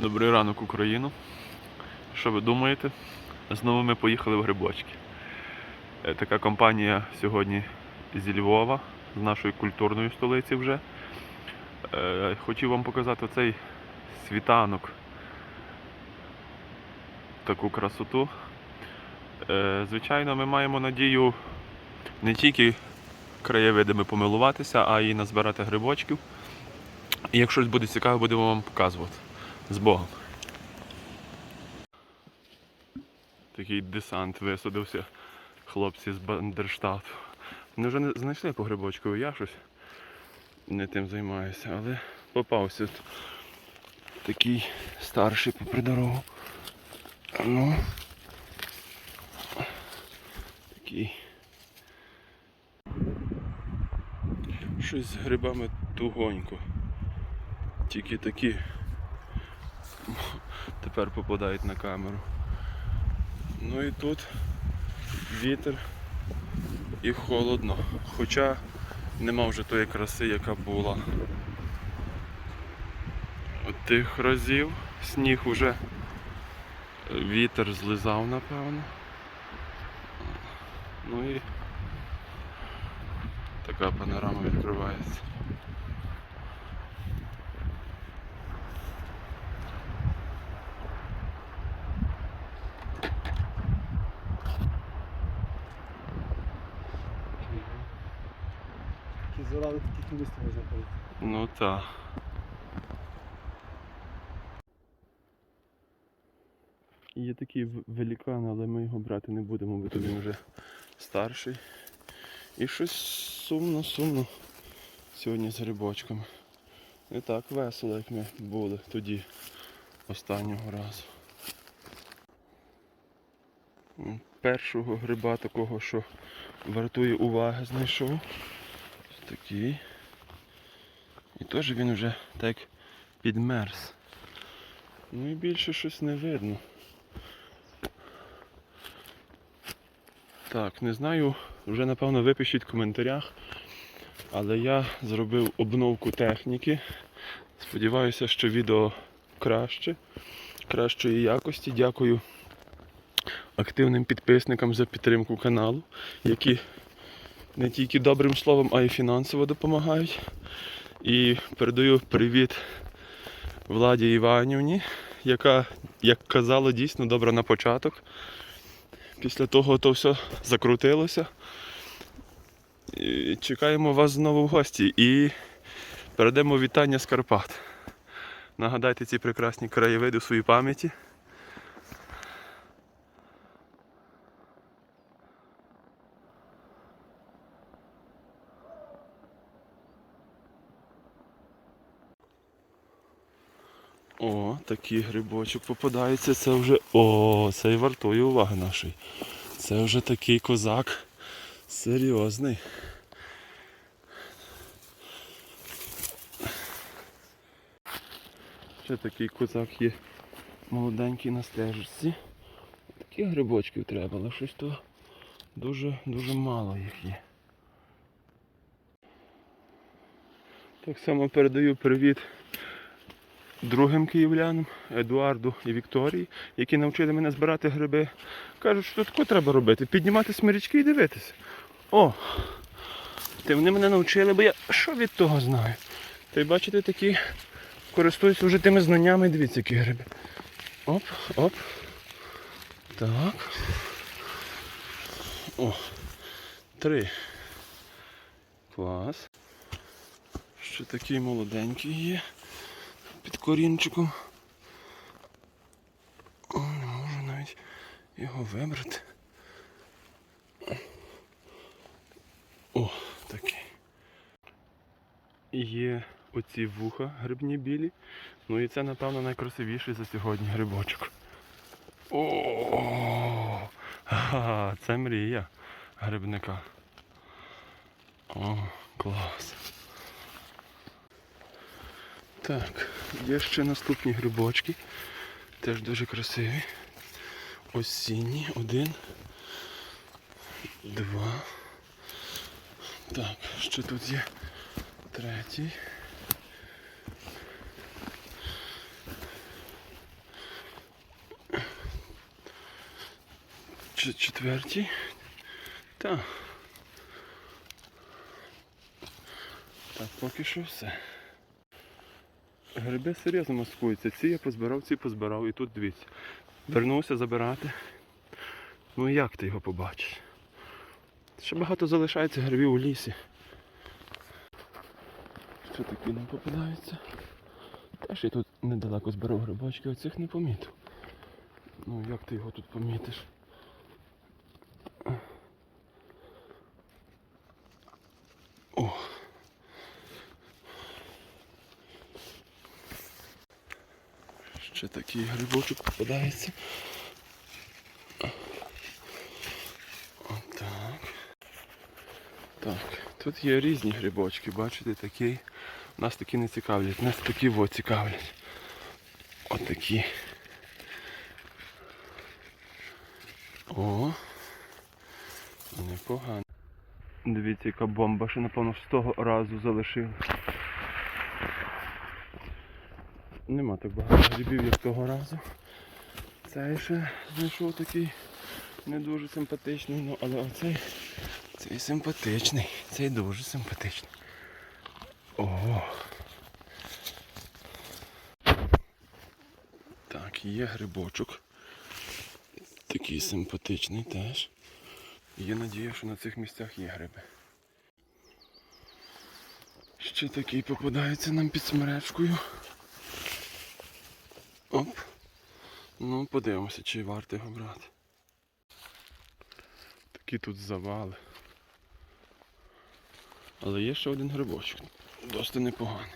Добрий ранок, Україну. Що ви думаєте? Знову ми поїхали в грибочки. Е, Така компанія сьогодні зі Львова, з нашої культурної столиці вже. Е, Хотів вам показати цей світанок. Таку красоту. Е, Звичайно, ми маємо надію не тільки краєвидами помилуватися, а й назбирати грибочків. І якщо щось буде цікаве, будемо вам показувати. З Богом. Такий десант висадився. Хлопці з Бандерштату. Вони вже не знайшли по грибочку, я щось не тим займаюся, але попався тут такий старший попри дорогу. Ну. Такий. Щось з грибами тугонько. Тільки такі тепер попадають на камеру. Ну і тут вітер і холодно. Хоча нема вже тої краси, яка була. От тих разів сніг уже вітер злизав, напевно. Ну і така панорама відкривається. Такі зелені, таких місць можна ходити. Ну так. Є такий великан, але ми його брати не будемо, бо він вже старший. І щось сумно, сумно сьогодні з грибочками. Не так весело, як ми були тоді останнього разу. Першого гриба такого, що вартує уваги, знайшов. Такий. І теж він вже так підмерз. Ну і більше щось не видно. Так, не знаю, вже напевно випишіть в коментарях, але я зробив обновку техніки. Сподіваюся, що відео краще, кращої якості. Дякую активним підписникам за підтримку каналу, які не тільки добрим словом, а й фінансово допомагають. І передаю привіт Владі Іванівні, яка, як казала, дійсно добра на початок. Після того то все закрутилося. І чекаємо вас знову в гості і передамо вітання з Карпат. Нагадайте ці прекрасні краєвиди у своїй пам'яті. О, такий грибочок попадається. Це вже. О, це і вартує уваги нашої. Це вже такий козак серйозний. Ще такий козак є молоденький на стежці. Таких грибочків треба, але щось то дуже дуже мало їх є. Так само передаю привіт другим київлянам Едуарду і Вікторії, які навчили мене збирати гриби. Кажуть, що таке треба робити. Піднімати смирічки і дивитися. О! Ти вони мене навчили, бо я що від того знаю? Та й бачите, такі користуються вже тими знаннями, дивіться, які гриби. Оп, оп. Так. О. Три. Клас. Ще такий молоденький є під корінчиком. О, не можу навіть його вибрати. О, такий. Є оці вуха грибні білі. Ну і це, напевно, найкрасивіший за сьогодні грибочок. О, ха, це мрія грибника. О, клас. Так, є ще наступні грибочки. Теж дуже красиві. Осінні. Один. Два. Так, ще тут є третій. Четвертій. Так. Так, поки що все. Гриби серйозно маскуються. Ці я позбирав, ці позбирав і тут дивіться. Вернувся забирати. Ну як ти його побачиш? Ще багато залишається грибів у лісі. Що такі нам попадаються? Теж я тут недалеко зберу грибочки, оцих не помітив. Ну як ти його тут помітиш? Ще такий грибочок попадається. Отак. Так, тут є різні грибочки, бачите, такі. Нас такі не цікавлять, нас такі во цікавлять. Отакі. О, непогано. Дивіться, яка бомба, ще напевно з того разу залишили. Нема так багато грибів, як того разу. Цей ще знайшов такий не дуже симпатичний, ну але оцей цей симпатичний, цей дуже симпатичний. Ого. Так, є грибочок. Такий симпатичний теж. Є надія, що на цих місцях є гриби. Ще такий попадається нам під смеречкою. Оп. Ну, подивимося, чи варто його брати. Такі тут завали. Але є ще один грибочок. Досить непоганий.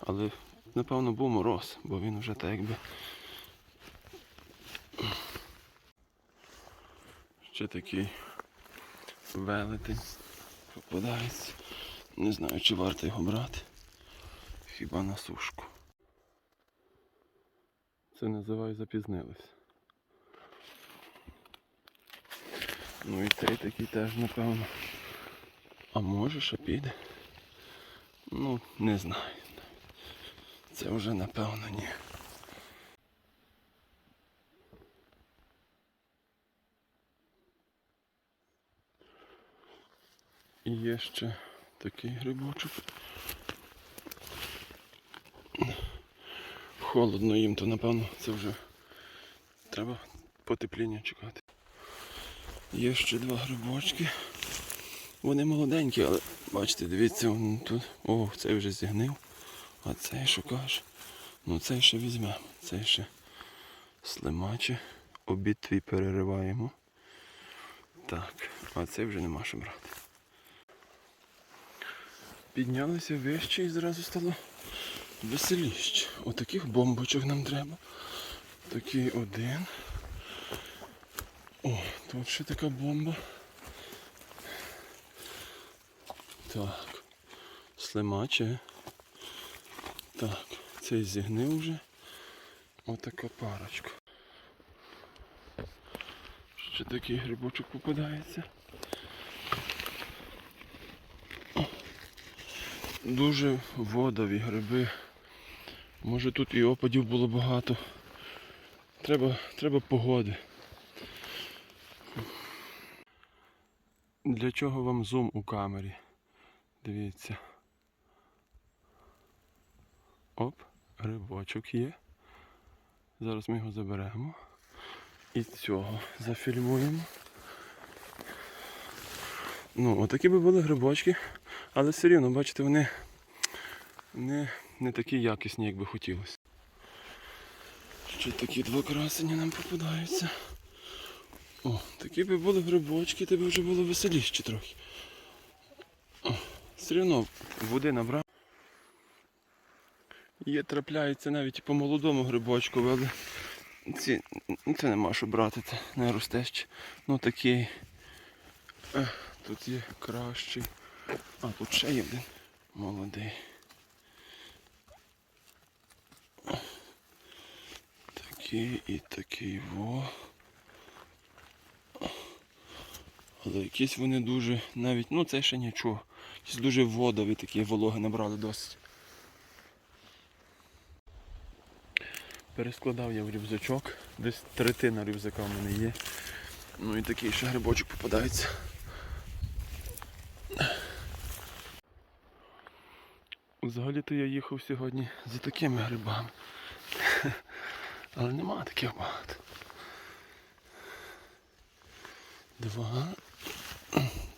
Але напевно був мороз, бо він вже так якби. Ще такий велетень попадається. Не знаю, чи варто його брати. Хіба на сушку. Це називаю запізнились. Ну і цей такий теж, напевно. А може ще піде? Ну, не знаю. Це вже напевно ні. І є ще такий грибочок. Холодно їм, то напевно це вже треба потепління чекати. Є ще два грибочки. Вони молоденькі, але бачите, дивіться, вон тут. О, цей вже зігнив. А цей каже? Ну цей ще візьмемо. Цей ще слимаче. Обід твій перериваємо. Так, а цей вже нема що брати. Піднялися вище і зразу стало веселіще. Отаких бомбочок нам треба. Такий один. О, тут ще така бомба. Так. Слимаче. Так, цей зігнив вже. Отака парочка. Ще такий грибочок попадається. Дуже водові гриби. Може тут і опадів було багато. Треба, треба погоди. Для чого вам зум у камері? Дивіться. Оп, грибочок є. Зараз ми його заберемо. І цього зафільмуємо. Ну, отакі би були грибочки, але все рівно, бачите, вони не, не такі якісні, як би хотілося. Ще такі два красені нам попадаються. О, такі би були грибочки, то би вже було веселіше трохи. О, все одно води набрав. Є, трапляється навіть по молодому грибочку, але ці, це нема що брати, це не росте ще. Ну такий. Тут є кращий. А, тут ще є один молодий. Такий і такий во. Але якісь вони дуже навіть, ну це ще нічого. Якісь дуже водові такі вологи набрали досить. Перескладав я в рюкзачок. Десь третина рюкзака в мене є. Ну і такий ще грибочок попадається. Взагалі-то я їхав сьогодні за такими грибами. Але нема таких багато. Два.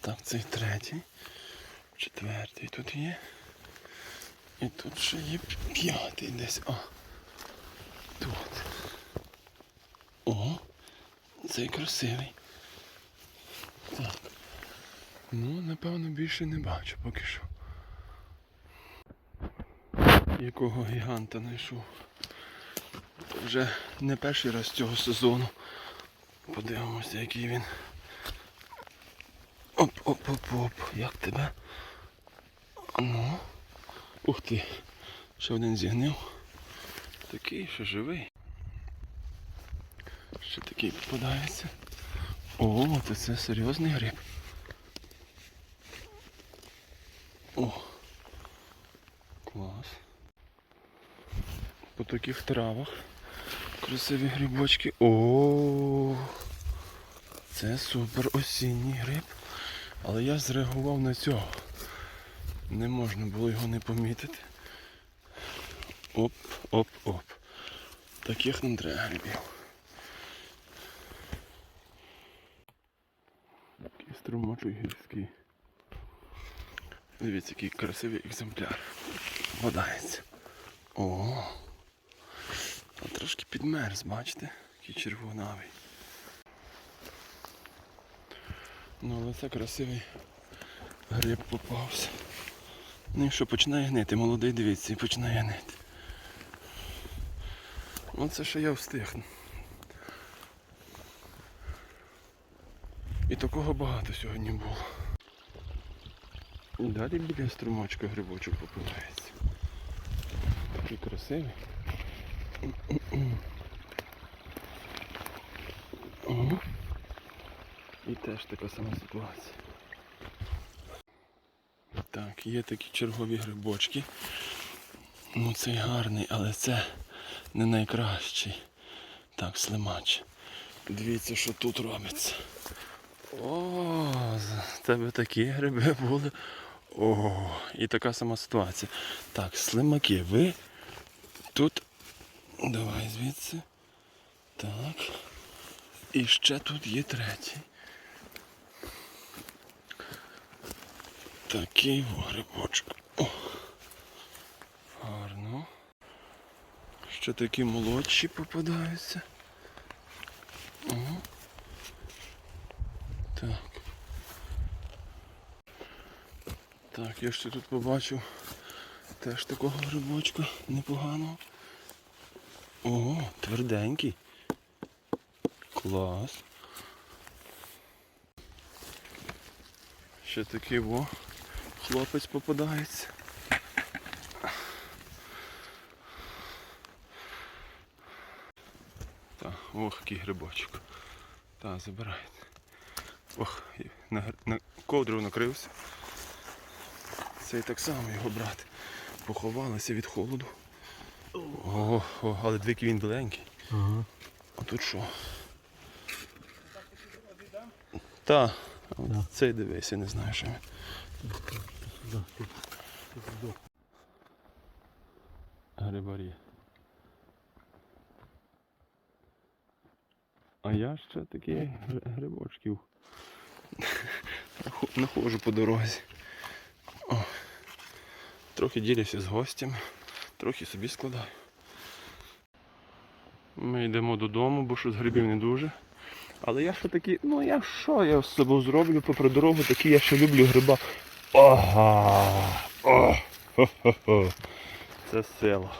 Так, цей третій. Четвертий тут є. І тут ще є п'ятий десь. О. Тут. О, цей красивий. Так. Ну, напевно, більше не бачу поки що. Якого гіганта знайшов. Вже не перший раз цього сезону. Подивимося, який він. Оп-оп-оп-оп. Як тебе? Ну. Ух ти. Ще один зігнив. Такий, що живий. Ще такий попадається. О, то це серйозний гриб. О. Клас. По таких травах. Красиві грибочки. О. Це супер осінній гриб. Але я зреагував на цього. Не можна було його не помітити. Оп, оп, оп. Таких нам треба грибів. Такий струмочок гірський. Дивіться, який красивий екземпляр. Водається. О! Трошки підмерз, бачите? Який червонавий. Ну але це красивий гриб попався. Ну і що, починає гнити, молодий дивіться, і починає гнити. Ну це ще я встигну. І такого багато сьогодні було. І далі біля струмочка грибочок попивається. Такий красивий. І теж така сама ситуація. Так, є такі чергові грибочки. Ну цей гарний, але це не найкращий. Так, слимач. Дивіться, що тут робиться. О, в тебе такі гриби були. О, і така сама ситуація. Так, слимаки, ви тут. Давай звідси. Так. І ще тут є третій. Такий грибочок. О. Гарно. Ще такі молодші попадаються. О. Так. Так, я ще тут побачив теж такого грибочка непоганого. О, тверденький. Клас. Ще такий во хлопець попадається. Так, ох, який грибочок. Так, забирайте. Ох, на, на ковдру накрився. Цей так само його брати. Поховалися від холоду. О, о, але двійки він біленький. Ага. А тут що? Та, Да. цей дивись, я не знаю, що він. Грибарі. А я ще такі грибочків нахо- знаходжу по дорозі. О. Трохи ділюся з гостями, трохи собі складаю. Ми йдемо додому, бо що з грибів не дуже. Але я ще такі, ну я що я з собою зроблю попри дорогу, такі я ще люблю гриба. Ага! О! Хо-хо-хо. Це сила.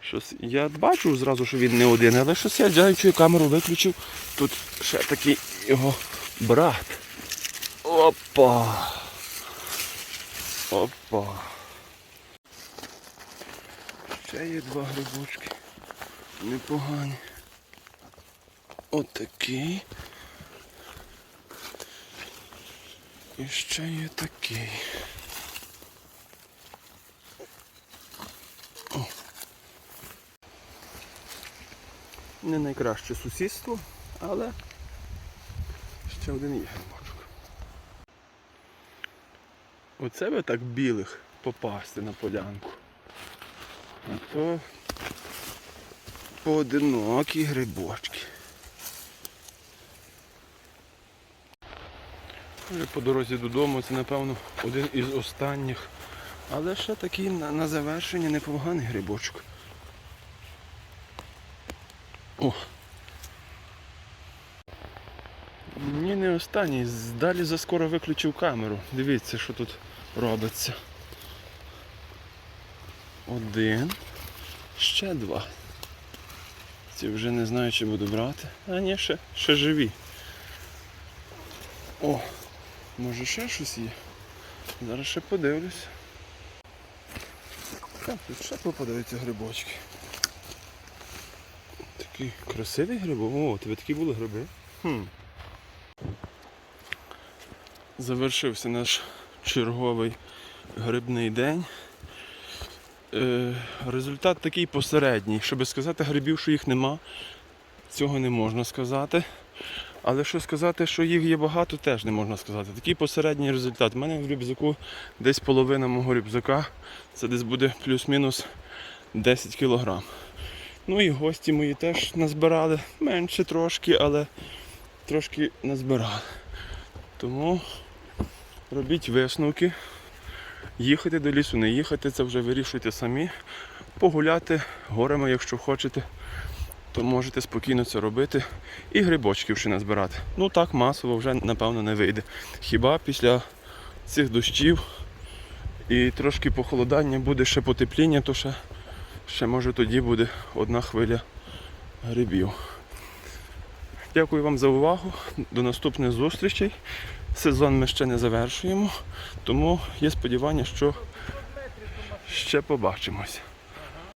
Щось я бачу зразу, що він не один, але щось я джаючу камеру виключив. Тут ще такий його брат. Опа. Опа. Ще є два грибочки. Непогані. Отакий. І ще є такий. Не найкраще сусідство, але ще один є грибочок. Оце би так білих попасти на полянку. То поодинокі грибочки. По дорозі додому це, напевно, один із останніх. Але ще такий на, на завершення непоганий грибочок. О! Ні, не останній. Далі заскоро виключив камеру. Дивіться, що тут робиться. Один. Ще два. Ці вже не знаю, чи буду брати. А ні, ще, ще живі. О, може ще щось є? Зараз ще подивлюсь. Так, тут ще попадаються грибочки. Такий красивий грибок. О, тебе такі були гриби. Хм. Завершився наш черговий грибний день. Е, результат такий посередній. Щоб сказати грибів, що їх нема, цього не можна сказати. Але що сказати, що їх є багато, теж не можна сказати. Такий посередній результат. У мене в рюкзаку десь половина мого рюкзака. Це десь буде плюс-мінус 10 кілограм. Ну і гості мої теж назбирали. Менше трошки, але трошки назбирали. Тому робіть висновки. Їхати до лісу, не їхати, це вже вирішуйте самі. Погуляти горами, якщо хочете, то можете спокійно це робити. І грибочків ще назбирати. Ну так масово вже напевно не вийде. Хіба після цих дощів і трошки похолодання буде ще потепління, то ще, ще може тоді буде одна хвиля грибів. Дякую вам за увагу. До наступних зустрічей. Сезон ми ще не завершуємо, тому є сподівання, що ще побачимось.